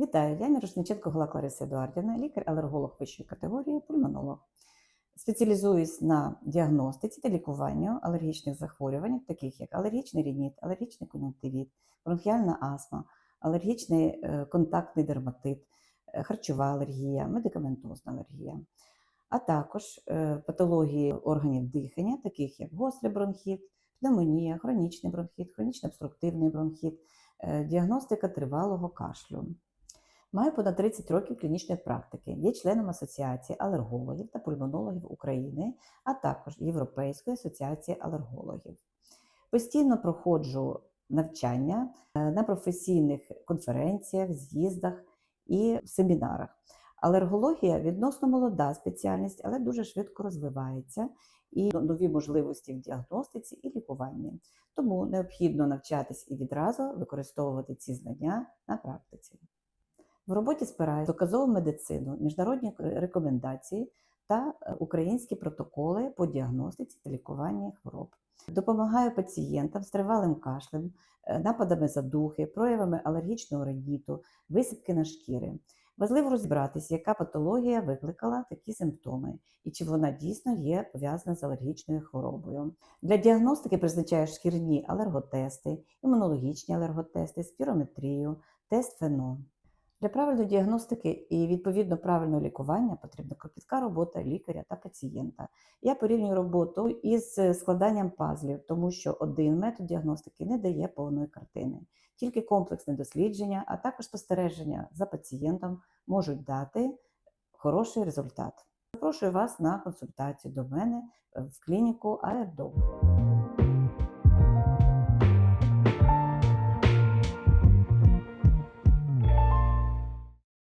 Вітаю, я Мірошниченко Гла Клариса Едуардівна, лікар-алерголог вищої категорії, пульмонолог. Спеціалізуюсь на діагностиці та лікуванні алергічних захворювань, таких як алергічний рініт, алергічний кон'юнктивіт, бронхіальна астма, алергічний е, контактний дерматит, е, харчова алергія, медикаментозна алергія, а також е, патології органів дихання, таких як гострий бронхіт, пневмонія, хронічний бронхіт, хронічний обструктивний бронхіт, діагностика тривалого кашлю. Маю понад 30 років клінічної практики, є членом Асоціації алергологів та пульмонологів України, а також Європейської асоціації алергологів. Постійно проходжу навчання е, на професійних конференціях, з'їздах і семінарах. Алергологія відносно молода спеціальність, але дуже швидко розвивається і нові можливості в діагностиці і лікуванні. Тому необхідно навчатись і відразу використовувати ці знання на практиці. В роботі спираюсь доказову медицину, міжнародні рекомендації та е, українські протоколи по діагностиці та лікуванні хвороб. Допомагаю пацієнтам з тривалим кашлем, е, нападами задухи, проявами алергічного риніту, висипки на шкіри. Важливо розібратися, яка патологія викликала такі симптоми і чи вона дійсно є пов'язана з алергічною хворобою. Для діагностики призначаю шкірні алерготести, імунологічні алерготести, спірометрію, тест ФЕНО. Для правильної діагностики і відповідно правильного лікування потрібна кропітка робота лікаря та пацієнта. Я порівнюю роботу із складанням пазлів, тому що один метод діагностики не дає повної картини. Тільки комплексне дослідження, а також спостереження за пацієнтом можуть дати хороший результат. Запрошую вас на консультацію до мене в клініку АЕРДО.